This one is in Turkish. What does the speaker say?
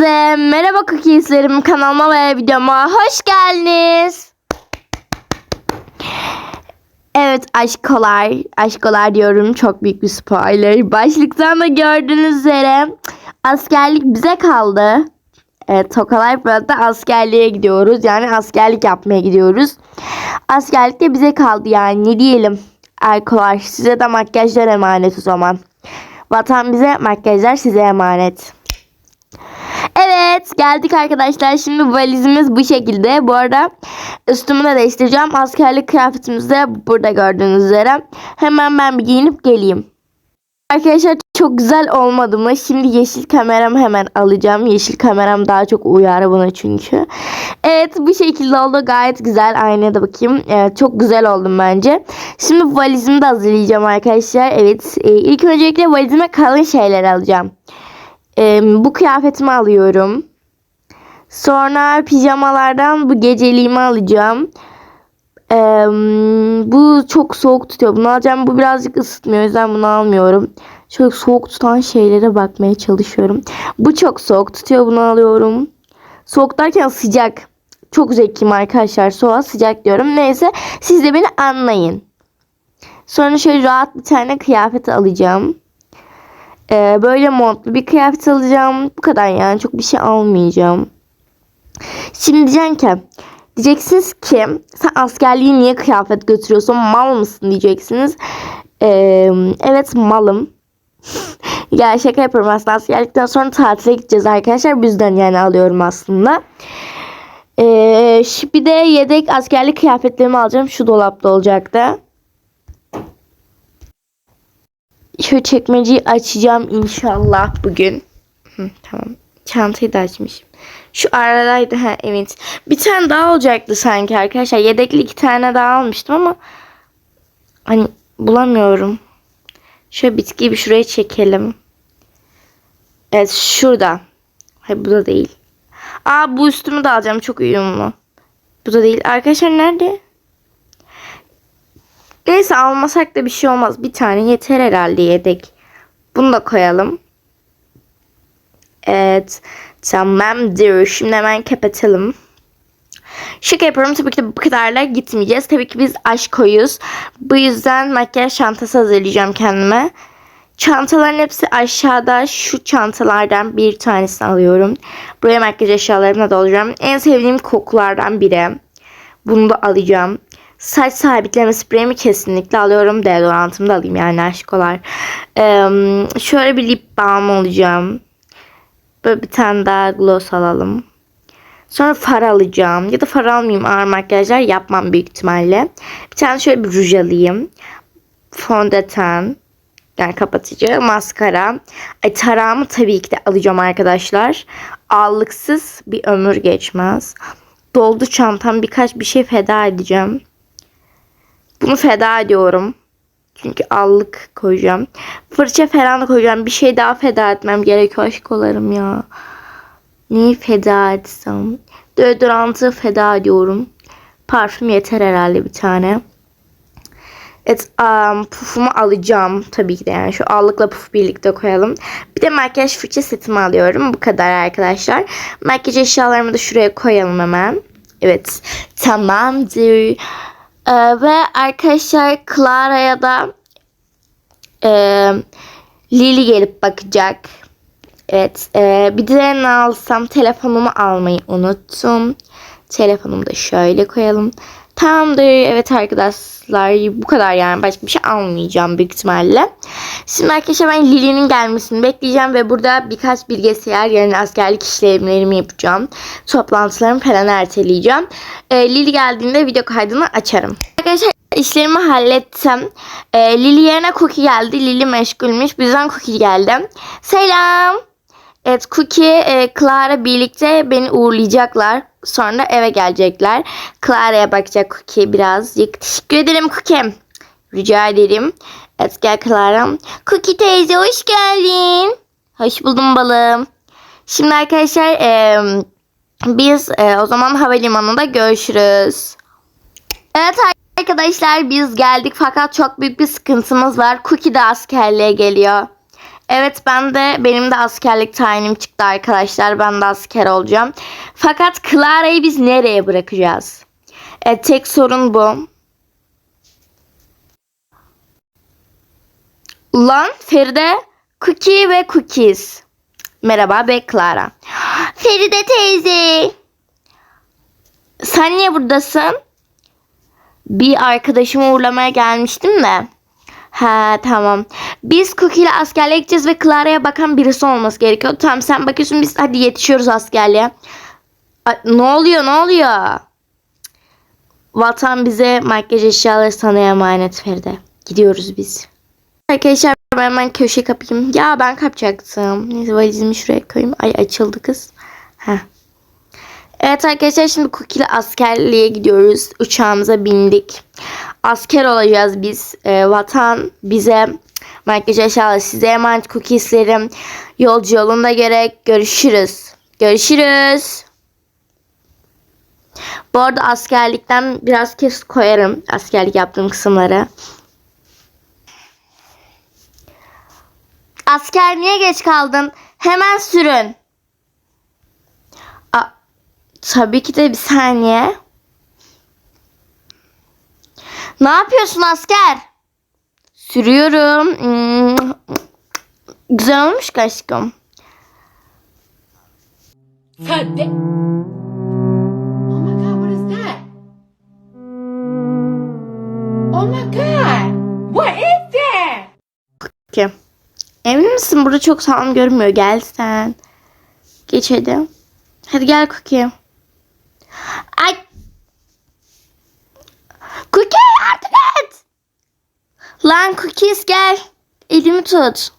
Herkese merhaba Cookies'lerim kanalıma ve videoma hoş geldiniz. Evet aşkolar, aşkolar diyorum çok büyük bir spoiler. Başlıktan da gördüğünüz üzere askerlik bize kaldı. Evet Tokalar burada askerliğe gidiyoruz. Yani askerlik yapmaya gidiyoruz. Askerlik de bize kaldı yani ne diyelim. Erkolar size de makyajlar emanet o zaman. Vatan bize makyajlar size emanet. Geldik arkadaşlar. Şimdi valizimiz bu şekilde. Bu arada üstümü de değiştireceğim. Askerlik kıyafetimiz de burada gördüğünüz üzere. Hemen ben bir giyinip geleyim. Arkadaşlar çok güzel olmadı mı? Şimdi yeşil kameramı hemen alacağım. Yeşil kameram daha çok uyar buna çünkü. Evet bu şekilde oldu. Gayet güzel. Aynaya da bakayım. Evet, çok güzel oldum bence. Şimdi valizimi de hazırlayacağım arkadaşlar. Evet e, ilk öncelikle valizime kalın şeyler alacağım. Bu kıyafetimi alıyorum. Sonra pijamalardan bu geceliğimi alacağım. Ee, bu çok soğuk tutuyor. Bunu alacağım. Bu birazcık ısıtmıyor. O yüzden bunu almıyorum. Şöyle soğuk tutan şeylere bakmaya çalışıyorum. Bu çok soğuk tutuyor. Bunu alıyorum. Soğuk derken sıcak. Çok zekiyim arkadaşlar. Soğuk sıcak diyorum. Neyse siz de beni anlayın. Sonra şöyle rahat bir tane kıyafet alacağım. Ee, böyle montlu bir kıyafet alacağım. Bu kadar yani çok bir şey almayacağım. Şimdi diyeceksin ki diyeceksiniz ki sen askerliği niye kıyafet götürüyorsun mal mısın diyeceksiniz. Ee, evet malım. ya şaka yapıyorum aslında askerlikten sonra tatile gideceğiz arkadaşlar. Bu yüzden yani alıyorum aslında. Ee, bir de yedek askerlik kıyafetlerimi alacağım. Şu dolapta olacaktı. Şu çekmeceyi açacağım inşallah bugün. Hı, tamam. Çantayı da açmışım. Şu aradaydı ha evet. Bir tane daha olacaktı sanki arkadaşlar. Yedekli iki tane daha almıştım ama hani bulamıyorum. Şöyle bitkiyi bir şuraya çekelim. Evet şurada. Hayır bu da değil. Aa bu üstümü de alacağım çok uyumlu. Bu da değil. Arkadaşlar nerede? Neyse almasak da bir şey olmaz. Bir tane yeter herhalde yedek. Bunu da koyalım. Evet. Tamamdır. Şimdi hemen kapatalım. Şaka yapıyorum. Tabii ki de bu kadarla gitmeyeceğiz. Tabii ki biz aşk koyuz. Bu yüzden makyaj çantası hazırlayacağım kendime. Çantaların hepsi aşağıda. Şu çantalardan bir tanesini alıyorum. Buraya makyaj eşyalarımla dolacağım. En sevdiğim kokulardan biri. Bunu da alacağım. Saç sabitleme spreyimi kesinlikle alıyorum. Deodorantımı da alayım yani aşkolar. Ee, şöyle bir lip balm alacağım. Böyle bir tane daha gloss alalım. Sonra far alacağım. Ya da far almayayım ağır makyajlar yapmam büyük ihtimalle. Bir tane şöyle bir ruj alayım. Fondöten. Yani kapatıcı. Maskara. Ay, tarağımı tabii ki de alacağım arkadaşlar. Allıksız bir ömür geçmez. Doldu çantam. Birkaç bir şey feda edeceğim. Bunu feda ediyorum. Çünkü allık koyacağım. Fırça falan koyacağım. Bir şey daha feda etmem gerekiyor aşkolarım ya. Neyi feda etsem? Deodorantı feda ediyorum. Parfüm yeter herhalde bir tane. Evet um, pufumu alacağım tabii ki de yani şu allıkla puf birlikte koyalım. Bir de makyaj fırça setimi alıyorum. Bu kadar arkadaşlar. Makyaj eşyalarımı da şuraya koyalım hemen. Evet tamamdır. Ee, ve arkadaşlar Clara'ya da e, Lily gelip bakacak. Evet. E, bir de ne alsam telefonumu almayı unuttum. Telefonumu da şöyle koyalım. Tamamdır. Evet arkadaşlar bu kadar yani. Başka bir şey almayacağım büyük ihtimalle. Şimdi arkadaşlar ben Lily'nin gelmesini bekleyeceğim ve burada birkaç bilgisayar yani askerlik işlemlerimi yapacağım. Toplantılarımı falan erteleyeceğim. Ee, Lily geldiğinde video kaydını açarım. Arkadaşlar işlerimi hallettim. Ee, Lily yerine Cookie geldi. Lily meşgulmüş. Bizden Cookie geldi. Selam. Evet Cookie, e, Clara birlikte beni uğurlayacaklar. Sonra eve gelecekler. Clara'ya bakacak Cookie birazcık. Teşekkür ederim Cookie. Rica ederim. Evet gel Clara. Cookie teyze hoş geldin. Hoş buldum balım. Şimdi arkadaşlar e, biz e, o zaman havalimanında görüşürüz. Evet arkadaşlar biz geldik fakat çok büyük bir sıkıntımız var. Cookie de askerliğe geliyor. Evet ben de benim de askerlik tayinim çıktı arkadaşlar. Ben de asker olacağım. Fakat Clara'yı biz nereye bırakacağız? E, tek sorun bu. Lan Feride, Cookie ve Cookies. Merhaba be Clara. Feride teyze. Sen niye buradasın? Bir arkadaşımı uğurlamaya gelmiştim de. Ha tamam. Biz Cookie ile askerliğe gideceğiz ve Clara'ya bakan birisi olması gerekiyor. Tamam sen bakıyorsun biz hadi yetişiyoruz askerliğe. Ay, ne oluyor ne oluyor? Vatan bize makyaj eşyaları sana emanet Feride. Gidiyoruz biz. Arkadaşlar ben hemen köşe kapayım. Ya ben kapacaktım. Neyse valizimi şuraya koyayım. Ay açıldı kız. Heh. Evet arkadaşlar şimdi Cookie ile askerliğe gidiyoruz. Uçağımıza bindik. Asker olacağız biz. Ee, vatan bize makyaj eşyaları size emanet cookieslerim. Yolcu yolunda gerek. Görüşürüz. Görüşürüz. Bu arada askerlikten biraz kes koyarım. Askerlik yaptığım kısımları. Asker niye geç kaldın? Hemen sürün. A, tabii ki de bir saniye. Ne yapıyorsun asker? Sürüyorum. Hmm. Güzel olmuş ki aşkım. Sade. Oh my god, what is that? Oh my god, what is that? Ki. Emin misin? Burada çok sağlam görünmüyor. Gel sen. Geç hadi. Hadi gel Cookie. Ay. Cookie. Lan Cookies gel. Elimi tut.